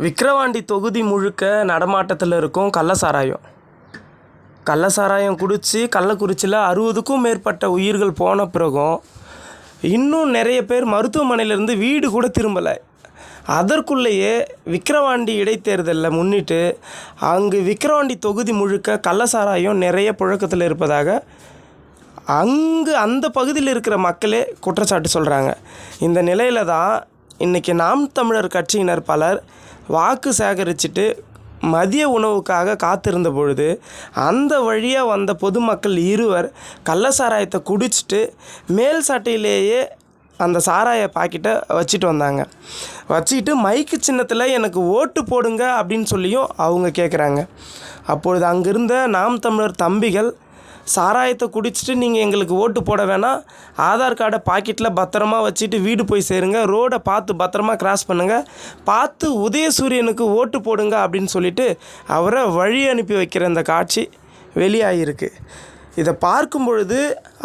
விக்கிரவாண்டி தொகுதி முழுக்க நடமாட்டத்தில் இருக்கும் கள்ள சாராயம் கள்ள சாராயம் குடித்து கள்ளக்குறிச்சியில் அறுபதுக்கும் மேற்பட்ட உயிர்கள் போன பிறகும் இன்னும் நிறைய பேர் மருத்துவமனையிலேருந்து வீடு கூட திரும்பலை. அதற்குள்ளேயே விக்கிரவாண்டி இடைத்தேர்தலில் முன்னிட்டு அங்கு விக்கிரவாண்டி தொகுதி முழுக்க கள்ள சாராயம் நிறைய புழக்கத்தில் இருப்பதாக அங்கு அந்த பகுதியில் இருக்கிற மக்களே குற்றச்சாட்டு சொல்கிறாங்க இந்த நிலையில தான் இன்றைக்கி நாம் தமிழர் கட்சியினர் பலர் வாக்கு சேகரிச்சுட்டு மதிய உணவுக்காக காத்திருந்த பொழுது அந்த வழியாக வந்த பொதுமக்கள் இருவர் கள்ள சாராயத்தை குடிச்சிட்டு மேல் சட்டையிலேயே அந்த சாராய பாக்கெட்டை வச்சுட்டு வந்தாங்க. வச்சுக்கிட்டு மைக்கு சின்னத்தில் எனக்கு ஓட்டு போடுங்க அப்படின்னு சொல்லியும் அவங்க கேட்குறாங்க அப்பொழுது அங்கிருந்த நாம் தமிழர் தம்பிகள் சாராயத்தை குடிச்சிட்டு நீங்கள் எங்களுக்கு ஓட்டு போட வேணாம் ஆதார் கார்டை பாக்கெட்டில் பத்திரமா வச்சுட்டு வீடு போய் சேருங்க ரோடை பார்த்து பத்திரமா கிராஸ் பண்ணுங்கள் பார்த்து உதயசூரியனுக்கு ஓட்டு போடுங்க அப்படின்னு சொல்லிட்டு அவரை வழி அனுப்பி வைக்கிற இந்த காட்சி வெளியாகிருக்கு இதை பார்க்கும் பொழுது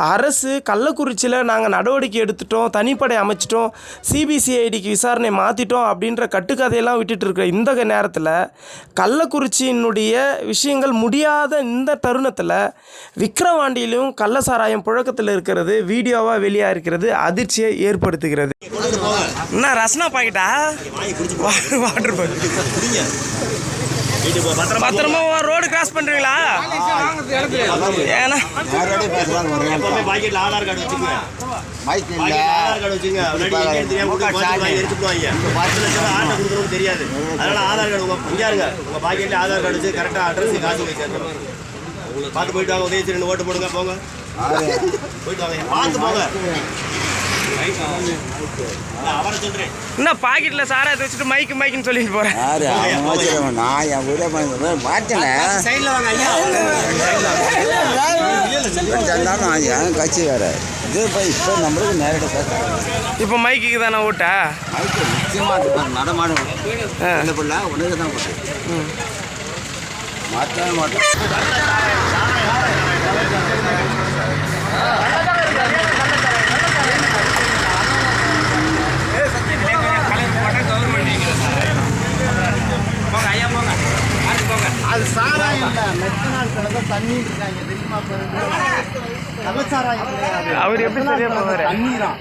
அரசு கள்ளக்குறிச்சியில் நாங்கள் நடவடிக்கை எடுத்துட்டோம் தனிப்படை அமைச்சிட்டோம் சிபிசிஐடிக்கு விசாரணை மாற்றிட்டோம் அப்படின்ற கட்டுக்கதையெல்லாம் விட்டுட்டு இருக்கிற இந்த நேரத்தில் கள்ளக்குறிச்சியினுடைய விஷயங்கள் முடியாத இந்த தருணத்தில் விக்கிரவாண்டியிலும் கள்ள சாராயம் புழக்கத்தில் இருக்கிறது வீடியோவாக வெளியாக இருக்கிறது அதிர்ச்சியை ஏற்படுத்துகிறது. என்ன ரசனா பாக்கெட்டா? Water packet. பத்திரமா ரோடு கிராஸ் பண்ணுறீங்களா ஏன்னா பாக்கெட்ல ஆதார் கார்டு வச்சுக்கோங்க. மைக் இல்ல. பாக்கெட்ல ஆதார் கார்டு வச்சுங்க முன்னாடி தெரியாம கொடுத்து போட்டு வாங்கி எடுத்துட்டு வாங்க பத்து லட்சம் ஆட்டை தெரியாது. அதனால ஆதார் கார்டு உங்க இங்க உங்க பாக்கெட்ல ஆதார் கார்டு வச்சு கரெக்டா அட்ரஸ் காசு போய் பார்த்து போயிட்டு வாங்க. உதயச்சு ரெண்டு ஓட்டு போடுங்க. போங்க. போயிட்டு வாங்க. பார்த்து போங்க. என்ன பாக்கெட்டில் சாராயத்தை வச்சுட்டு மைக்கு மைக்குன்னு சொல்லிட்டு போகிறேன் யாரு? அவன் வச்சிருவன் நான் என் கூட மாட்டேன் சைடில் வாங்க ஐயா இருந்தாலும் நான் என் கட்சி வேற. இது இப்போ இப்போ நம்மளுக்கு நேரடி பேசுறேன் இப்போ மைக்குக்கு தானே ஓட்டா? மைக்கு நிச்சயமாக இருப்பார் நடமாடும். ஆ. இந்த பிள்ளை உனக்கு தான் போட்டு மாற்றவே மாட்டேன் அவர் எப்படி சரியா போவாரு? தண்ணீரா